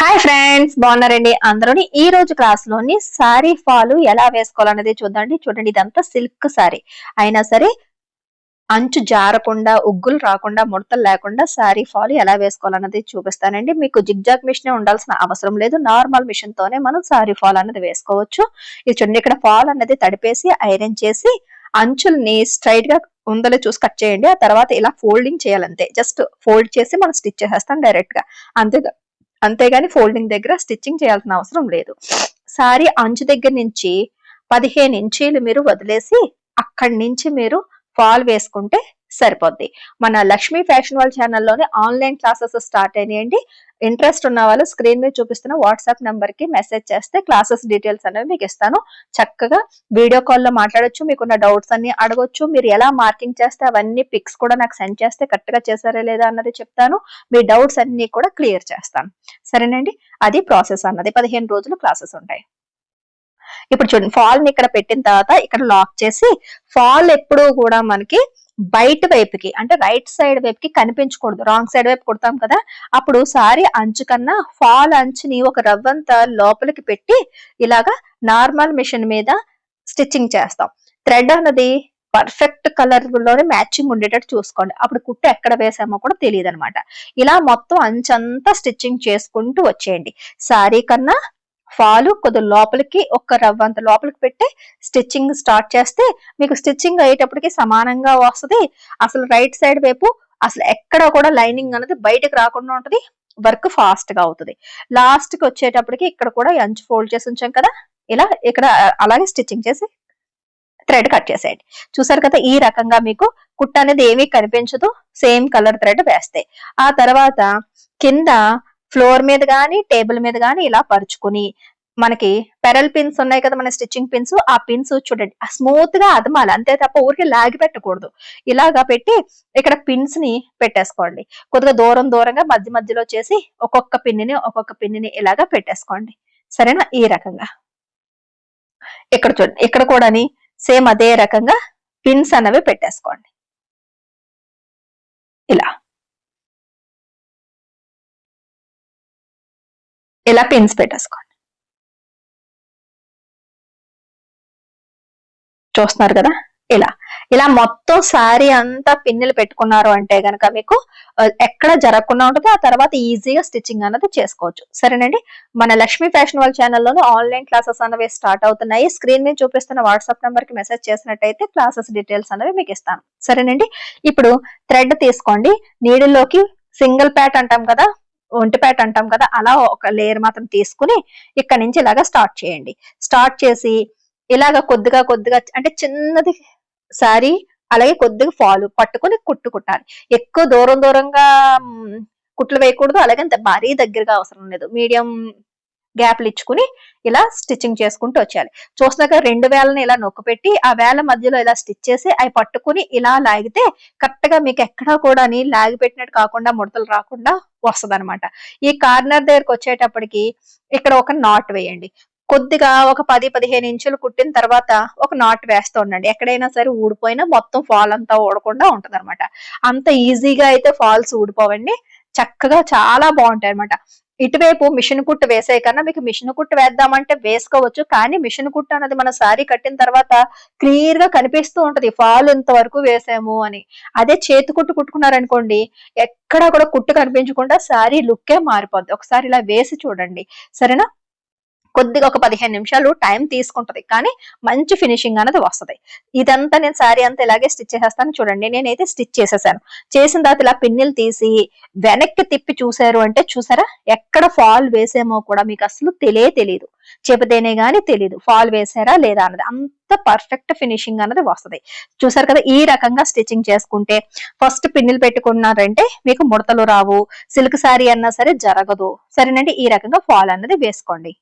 Hi friends బాగున్నారండి? అందరూని ఈ రోజు క్లాస్లోని సారీ ఫాల్ ఎలా వేసుకోవాలనేది చూద్దండి చూడండి ఇదంతా సిల్క్ సారీ అయినా సరే అంచు జారకుండా ఉగ్గులు రాకుండా ముడతలు లేకుండా సారీ ఫాల్ ఎలా వేసుకోవాలన్నది చూపిస్తానండి. మీకు జిగ్జాగ్ మిషన్ ఉండాల్సిన అవసరం లేదు. నార్మల్ మిషన్ తోనే మనం సారీ ఫాల్ అనేది వేసుకోవచ్చు. ఇది చూడండి ఇక్కడ ఫాల్ అనేది తడిపేసి ఐరన్ చేసి అంచుల్ని స్ట్రైట్గా ఉందలే చూసి కట్ చేయండి. ఆ తర్వాత ఇలా ఫోల్డింగ్ చేయాలంతే. జస్ట్ ఫోల్డ్ చేసి మనం స్టిచ్ చేసేస్తాం డైరెక్ట్గా. అంతే అంతేగాని ఫోల్డింగ్ దగ్గర స్టిచ్చింగ్ చేయాల్సిన అవసరం లేదు. సారీ అంచు దగ్గర నుంచి పదిహేను ఇంచీలు మీరు వదిలేసి అక్కడి నుంచి మీరు ఫాల్ వేసుకుంటే సరిపోద్ది. మన లక్ష్మీ ఫ్యాషన్ వాళ్ళ ఛానల్లోనే ఆన్లైన్ క్లాసెస్ స్టార్ట్ అయినాయండి. ఇంట్రెస్ట్ ఉన్న వాళ్ళు స్క్రీన్ మీద చూపిస్తున్న వాట్సాప్ నెంబర్కి మెసేజ్ చేస్తే క్లాసెస్ డీటెయిల్స్ అనేవి మీకు ఇస్తాను. చక్కగా వీడియో కాల్లో మాట్లాడొచ్చు మీకున్న డౌట్స్ అన్ని అడగొచ్చు మీరు ఎలా మార్కింగ్ చేస్తే అవన్నీ పిక్స్ కూడా నాకు సెండ్ చేస్తే కరెక్ట్గా చేశారా లేదా అన్నది చెప్తాను. మీ డౌట్స్ అన్ని కూడా క్లియర్ చేస్తాను. సరేనండి? అది ప్రాసెస్ అన్నది. పదిహేను రోజులు క్లాసెస్ ఉంటాయి. ఇప్పుడు చూడండి ఫాల్ని ఇక్కడ పెట్టిన తర్వాత ఇక్కడ లాక్ చేసి ఫాల్ ఎప్పుడూ కూడా మనకి బయట వైపుకి అంటే రైట్ సైడ్ వైపుకి కనిపించకూడదు. రాంగ్ సైడ్ వైపు కుడతాం కదా అప్పుడు సారీ అంచు కన్నా ఫాల్ అంచుని ఒక రవ్వంత లోపలికి పెట్టి ఇలాగా నార్మల్ మిషన్ మీద స్టిచ్చింగ్ చేస్తాం. థ్రెడ్ అన్నది పర్ఫెక్ట్ కలర్లోనే మ్యాచింగ్ ఉండేటట్టు చూసుకోండి. అప్పుడు కుట్టు ఎక్కడ వేసామో కూడా తెలియదు అనమాట ఇలా మొత్తం అంచంతా స్టిచ్చింగ్ చేసుకుంటూ వచ్చేయండి. సారీ కన్నా ఫాలు కొద్ది లోపలికి ఒక రవ్వంత లోపలికి పెట్టి స్టిచ్చింగ్ స్టార్ట్ చేస్తే మీకు స్టిచ్చింగ్ అయ్యేటప్పటికి సమానంగా వస్తుంది. అసలు రైట్ సైడ్ వైపు అసలు ఎక్కడ కూడా లైనింగ్ అనేది బయటకు రాకుండా ఉంటుంది. వర్క్ ఫాస్ట్గా అవుతుంది. లాస్ట్కి వచ్చేటప్పటికి ఇక్కడ కూడా అంచు ఫోల్డ్ చేసి ఉంచాం కదా. ఇలా ఇక్కడ అలాగే స్టిచ్చింగ్ చేసి థ్రెడ్ కట్ చేసేయండి. చూసారు కదా ఈ రకంగా మీకు కుట్ట అనేది ఏమీ కనిపించదు. సేమ్ కలర్ థ్రెడ్ వేస్తే. ఆ తర్వాత కింద ఫ్లోర్ మీద కానీ టేబుల్ మీద కానీ ఇలా పరుచుకుని మనకి పెరల్ పిన్స్ ఉన్నాయి కదా మన స్టిచ్చింగ్ పిన్స్ ఆ పిన్స్ చూడండి. స్మూత్గా అదమాలి. అంతే తప్ప ఊరికి లాగి పెట్టకూడదు. ఇలాగా పెట్టి ఇక్కడ పిన్స్ని పెట్టేసుకోండి. కొద్దిగా దూరం దూరంగా మధ్య మధ్యలో చేసి ఒక్కొక్క పిన్నిని ఒక్కొక్క పిన్నిని ఇలాగా పెట్టేసుకోండి. సరేనా? ఈ రకంగా. ఇక్కడ చూడండి. ఇక్కడ కూడాని సేమ్ అదే రకంగా పిన్స్ అనేవి పెట్టేసుకోండి. ఇలా. ఇలా పిన్స్ పెట్టేసుకోండి? చూస్తున్నారు కదా? ఇలా. ఇలా మొత్తం శారీ అంతా పిన్నులు పెట్టుకున్నారు అంటే గనక మీకు ఎక్కడ జరగకుండా ఉంటుంది ఆ తర్వాత ఈజీగా స్టిచ్చింగ్ అన్నది చేసుకోవచ్చు. సరేనండి? మన లక్ష్మీ ఫ్యాషన్ వాళ్ళ ఛానల్లోనే ఆన్లైన్ క్లాసెస్ అనేవి స్టార్ట్ అవుతున్నాయి. స్క్రీన్ మీద చూపిస్తున్న వాట్సాప్ నెంబర్కి మెసేజ్ చేసినట్టయితే క్లాసెస్ డీటెయిల్స్ అనేవి మీకు ఇస్తాను. సరేనండి? ఇప్పుడు థ్రెడ్ తీసుకోండి. నీడిల్లోకి సింగిల్ ప్యాట్ అంటాం కదా? ఒంటిపేట అంటాం కదా అలా ఒక లేయర్ మాత్రం తీసుకుని ఇక్కడ నుంచి ఇలాగా స్టార్ట్ చేయండి. స్టార్ట్ చేసి ఇలాగ కొద్దిగా కొద్దిగా అంటే చిన్నది శారీ అలాగే కొద్దిగా ఫాలు పట్టుకుని కుట్టు కుట్టాలి. ఎక్కువ దూరం దూరంగా కుట్లు వేయకూడదు అలాగే అంత భారీ దగ్గరగా అవసరం లేదు. మీడియం గ్యాప్లు ఇచ్చుకుని ఇలా స్టిచ్చింగ్ చేసుకుంటూ వచ్చేయాలి. చూసినాక రెండు వేలని ఇలా నొక్కు పెట్టి ఆ వేల మధ్యలో ఇలా స్టిచ్ చేసి అవి పట్టుకుని ఇలా లాగితే కరెక్ట్గా మీకు ఎక్కడా కూడా లాగి పెట్టినట్టు కాకుండా ముడతలు రాకుండా వస్తుంది అనమాట ఈ కార్నర్ దగ్గరకు వచ్చేటప్పటికి ఇక్కడ ఒక నాట్ వేయండి. కొద్దిగా ఒక పది పదిహేను ఇంచులు కుట్టిన తర్వాత ఒక నాట్ వేస్తూ ఉండండి. ఎక్కడైనా సరే ఊడిపోయినా మొత్తం ఫాల్ అంతా ఊడకుండా ఉంటుంది అంత ఈజీగా అయితే ఫాల్స్ ఊడిపోవండి. చక్కగా చాలా బాగుంటాయి అనమాట ఇటువైపు మిషన్ కుట్టు వేసే కన్నా మీకు మిషన్ కుట్టు వేద్దామంటే వేసుకోవచ్చు. కానీ మిషన్ కుట్టు అన్నది మన సారీ కట్టిన తర్వాత క్లియర్గా కనిపిస్తూ ఉంటది. ఫాల్ ఇంత వరకు వేసాము అని. అదే చేతి కుట్టు కుట్టుకున్నారనుకోండి ఎక్కడ కూడా కుట్టు కనిపించకుండా సారీ లుక్కే మారిపోద్ది. ఒకసారి ఇలా వేసి చూడండి. సరేనా? కొద్దిగా ఒక పదిహేను నిమిషాలు టైం తీసుకుంటది. కానీ మంచి ఫినిషింగ్ అనేది వస్తుంది. ఇదంతా నేను శారీ అంతా ఇలాగే స్టిచ్ చేసేస్తాను. చూడండి నేనైతే స్టిచ్ చేసేసాను. చేసిన తర్వాత ఇలా పిన్నులు తీసి వెనక్కి తిప్పి చూసారు అంటే చూసారా? ఎక్కడ ఫాల్ వేసేమో కూడా మీకు అసలు తెలియ తెలియదు చెబితేనే గానీ తెలియదు ఫాల్ వేసారా లేదా అన్నది. అంత పర్ఫెక్ట్ ఫినిషింగ్ అన్నది వస్తుంది. చూసారు కదా ఈ రకంగా స్టిచ్చింగ్ చేసుకుంటే ఫస్ట్ పిన్నులు పెట్టుకున్నారంటే మీకు ముడతలు రావు. సిల్క్ శారీ అన్నా సరే జరగదు. సరేనండి ఈ రకంగా ఫాల్ అన్నది వేసుకోండి.